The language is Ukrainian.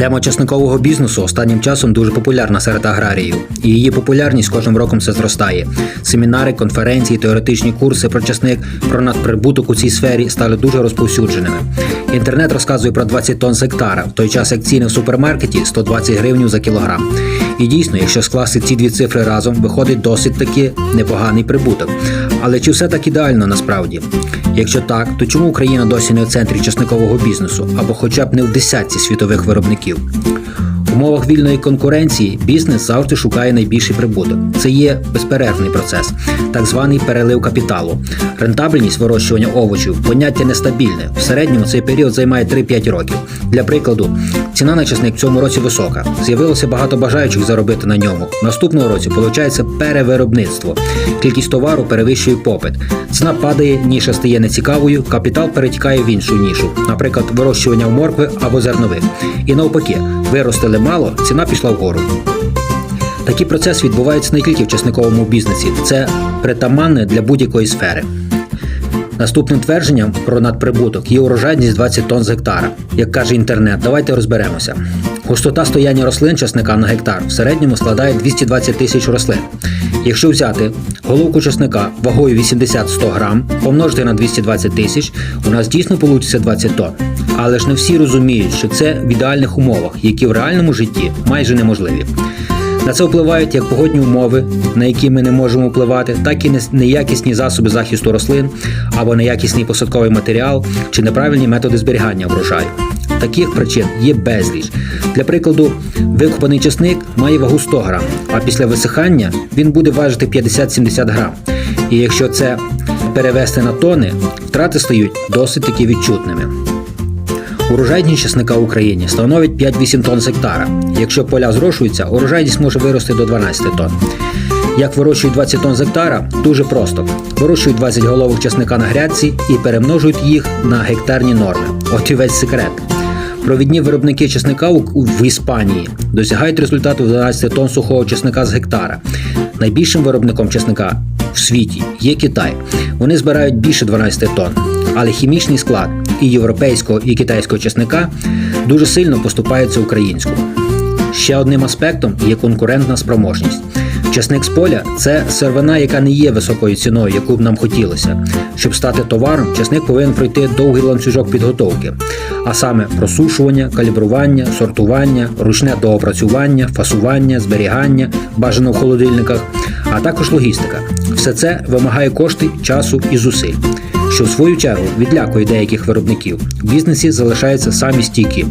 Тема часникового бізнесу останнім часом дуже популярна серед аграріїв, і її популярність кожним роком все зростає. Семінари, конференції, теоретичні курси про часник, про надприбуток у цій сфері стали дуже розповсюдженими. Інтернет розказує про 20 тонн з гектара, в той час як ціни в супермаркеті 120 гривень за кілограм. І дійсно, якщо скласти ці дві цифри разом, виходить досить таки непоганий прибуток. Але чи все так ідеально насправді? Якщо так, то чому Україна досі не в центрі часникового бізнесу або хоча б не в десятці світових виробників? В умовах вільної конкуренції бізнес завжди шукає найбільший прибуток. Це є безперервний процес, так званий перелив капіталу. Рентабельність вирощування овочів поняття нестабільне. В середньому цей період займає 3-5 років. Для прикладу, ціна на часник в цьому році висока. З'явилося багато бажаючих заробити на ньому. Наступного році виходить перевиробництво. Кількість товару перевищує попит. Ціна падає, ніша стає нецікавою, капітал перетікає в іншу нішу, наприклад, вирощування в моркви або зернових. І навпаки, виростили мало, ціна пішла вгору. Такий процес відбувається не тільки в часниковому бізнесі, це притаманне для будь-якої сфери. Наступним твердженням про надприбуток є урожайність 20 тонн з гектара. Як каже інтернет, давайте розберемося. Густота стояння рослин часника на гектар в середньому складає 220 тисяч рослин. Якщо взяти головку часника вагою 80-100 грам, помножити на 220 тисяч, у нас дійсно вийде 20 тонн. Але ж не всі розуміють, що це в ідеальних умовах, які в реальному житті майже неможливі. На це впливають як погодні умови, на які ми не можемо впливати, так і неякісні засоби захисту рослин або неякісний посадковий матеріал чи неправильні методи зберігання врожаю. Таких причин є безліч. Для прикладу, викопаний чесник має вагу 100 грам, а після висихання він буде важити 50-70 грам. І якщо це перевести на тони, втрати стають досить таки відчутними. Урожайність часника в Україні становить 5-8 тонн з гектара. Якщо поля зрошуються, урожайність може вирости до 12 тонн. Як вирощують 20 тонн з гектара? Дуже просто. Вирощують 20 головок часника на грядці і перемножують їх на гектарні норми. От і весь секрет. Провідні виробники чесника в Іспанії досягають результату в 12 тонн сухого чесника з гектара. Найбільшим виробником чесника в світі є Китай. Вони збирають більше 12 тонн. Але хімічний склад і європейського, і китайського чесника дуже сильно поступаються українському. Ще одним аспектом є конкурентна спроможність. Чесник з поля це сировина, яка не є високою ціною, яку б нам хотілося. Щоб стати товаром, чесник повинен пройти довгий ланцюжок підготовки, а саме просушування, калібрування, сортування, ручне доопрацювання, фасування, зберігання, бажано в холодильниках, а також логістика. Все це вимагає кошти, часу і зусиль що в свою чергу відлякує деяких виробників. В бізнесі залишаються самі стійкі.